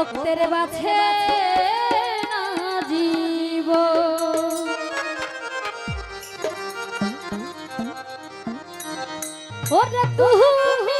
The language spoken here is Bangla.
ভক্তের বাছে না জীব। ওরে তুমি